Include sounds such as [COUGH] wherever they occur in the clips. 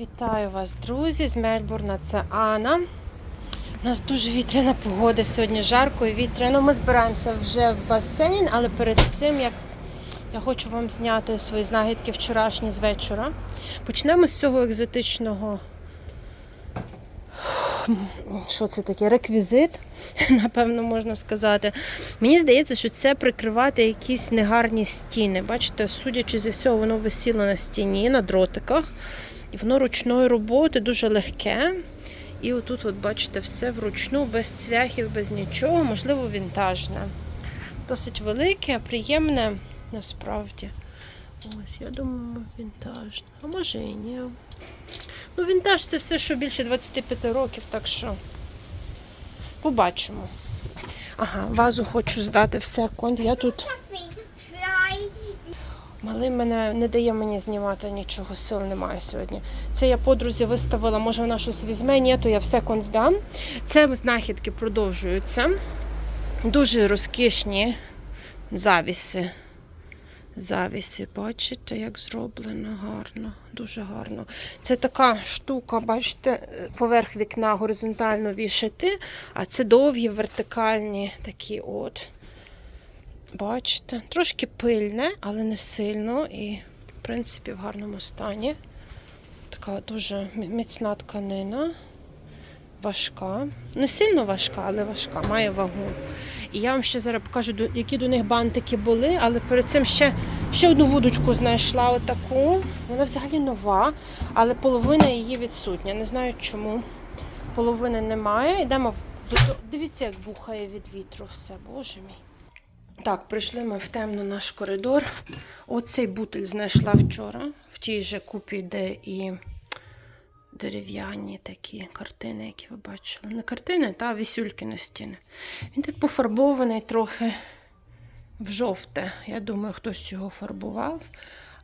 Вітаю вас, друзі, з Мельбурна. Це Анна. У нас дуже вітряна погода сьогодні, жарко і вітряно. Ми збираємося вже в басейн, але перед цим як я хочу вам зняти свої знахідки вчорашні з вечора. Почнемо з цього екзотичного. Що це таке? Реквізит, [LAUGHS] напевно, можна сказати. Мені здається, що це прикривати якісь негарні стіни. Бачите, судячи зі всього, воно висіло на стіні, на дротиках. І воно ручної роботи дуже легке. І отут, от бачите, все вручну, без цвяхів, без нічого, можливо, вінтажне. Досить велике, приємне насправді. Ось, я думаю, вінтажне. А може і ні. Ну, вінтаж це все, що більше 25 років, так що побачимо. Ага, вазу хочу здати в секунд. Я тут. Малий мене не дає мені знімати нічого, сил немає сьогодні. Це я подрузі виставила, може вона щось візьме, ні, то я все здам. Це знахідки продовжуються. Дуже розкішні завіси. Завіси, бачите, як зроблено гарно, дуже гарно. Це така штука, бачите, поверх вікна горизонтально вішати, а це довгі вертикальні такі от. Бачите, трошки пильне, але не сильно і, в принципі, в гарному стані. Така дуже міцна тканина, важка. Не сильно важка, але важка, має вагу. І я вам ще зараз покажу, які до них бантики були, але перед цим ще, ще одну вудочку знайшла отаку. Вона взагалі нова, але половина її відсутня. Не знаю чому. Половини немає. Йдемо в. Дивіться, як бухає від вітру все, боже мій. Так, прийшли ми в темно наш коридор. Оцей бутиль знайшла вчора, в тій же купі, де і дерев'яні такі картини, які ви бачили. Не картини, та вісюльки на стіни. Він так пофарбований трохи в жовте. Я думаю, хтось його фарбував.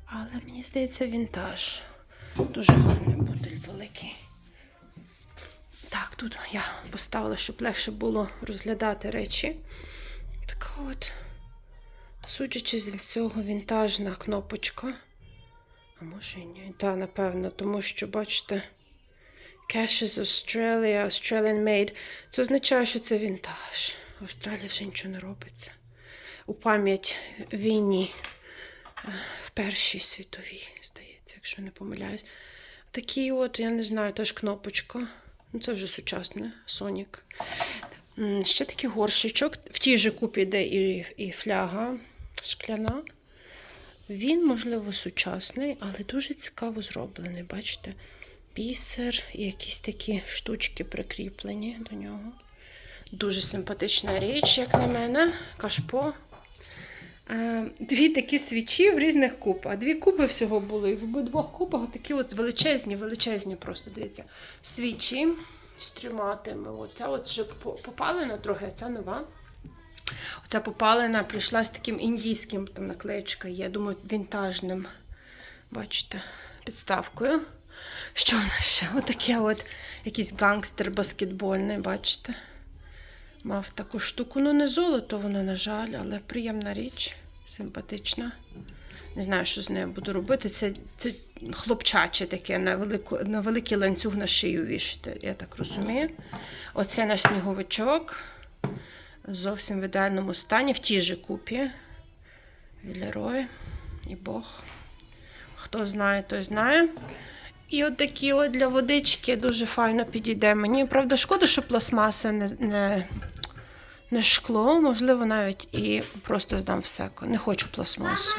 Але мені здається, вінтаж. Дуже гарний бутиль великий. Так, тут я поставила, щоб легше було розглядати речі. Така от, судячи з всього, вінтажна кнопочка. А може і ні. Та, напевно, тому що, бачите, Cash is Australia, Australian made. Це означає, що це вінтаж. В Австралії вже нічого не робиться. У пам'ять війні е, в Першій світовій, здається, якщо не помиляюсь. Такі от, я не знаю, теж кнопочка. Ну, це вже сучасне, Sonic. Ще такий горщичок. В тій же купі йде і, і фляга шкляна. Він, можливо, сучасний, але дуже цікаво зроблений. Бачите? Бісер якісь такі штучки прикріплені до нього. Дуже симпатична річ, як на мене. Кашпо. Е, Дві такі свічі в різних купах. Дві купи всього було. І в двох купах такі от величезні, величезні, просто дивіться. Свічі з трьома тими. Оця от вже по- попалена трохи, а ця нова. Оця попалена прийшла з таким індійським, там наклеєчка є, думаю, вінтажним. Бачите, підставкою. Що в нас ще? Отаке от якийсь гангстер баскетбольний, бачите? Мав таку штуку. Ну, не золото воно, на жаль, але приємна річ, симпатична. Не знаю, що з нею буду робити. Це, це хлопчаче таке на, велику, на великий ланцюг на шию вішати, я так розумію. Оце наш сніговичок. Зовсім в ідеальному стані, в тій же купі. Вілерой і Бог. Хто знає, той знає. І от такі от для водички дуже файно підійде мені. Правда, шкода, що пластмаса не, не, не шкло, можливо, навіть і просто здам всеко. Не хочу пластмасу.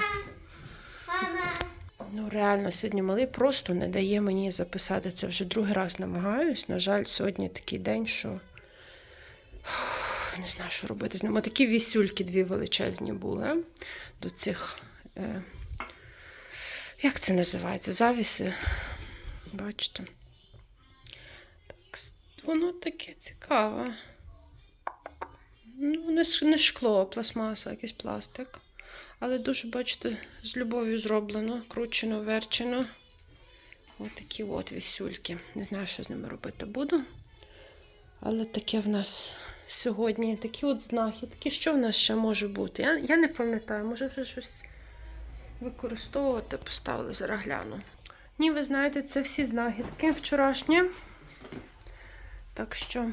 Ну, реально, сьогодні малий просто не дає мені записати це вже другий раз намагаюсь. На жаль, сьогодні такий день, що не знаю, що робити з ним. Такі вісюльки дві величезні були до цих. Е... Як це називається? Завіси. Бачите? Так, воно таке цікаве. Ну, не, не шкло, а пластмаса, якийсь пластик. Але дуже, бачите, з любов'ю зроблено, кручено, верчено. Ось такі от вісюльки. Не знаю, що з ними робити буду. Але таке в нас сьогодні такі от знахідки. Що в нас ще може бути? Я, я не пам'ятаю, може вже щось використовувати, поставили зараз гляну. Ні, ви знаєте, це всі знахідки вчорашні. Так що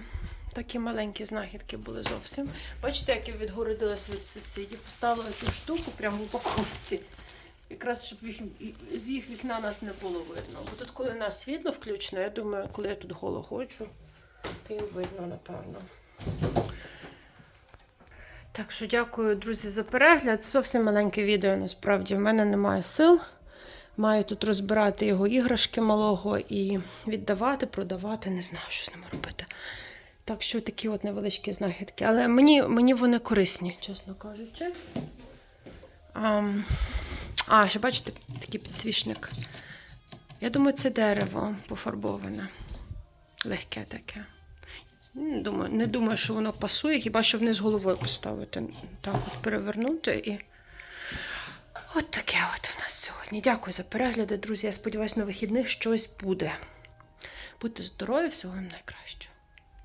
такі маленькі знахідки були зовсім. Бачите, як я відгородилась від сусідів, поставила цю штуку прямо в упаковці. Якраз щоб їх, з їх вікна нас не було видно. Бо тут, коли у нас світло включено, я думаю, коли я тут голо ходжу, то їм видно, напевно. Так що дякую, друзі, за перегляд. Зовсім маленьке відео, насправді. В мене немає сил. Маю тут розбирати його іграшки малого і віддавати, продавати, не знаю, що з ними робити. Так що такі от невеличкі знахідки. Але мені, мені вони корисні, чесно кажучи. А, а, ще бачите, такий підсвічник. Я думаю, це дерево пофарбоване. Легке таке. Не думаю, не думаю, що воно пасує, хіба що вниз головою поставити. Так от перевернути і. От таке от у нас сьогодні. Дякую за перегляди, друзі. Я сподіваюся, на вихідних щось буде. Будьте здорові, всього вам найкращого.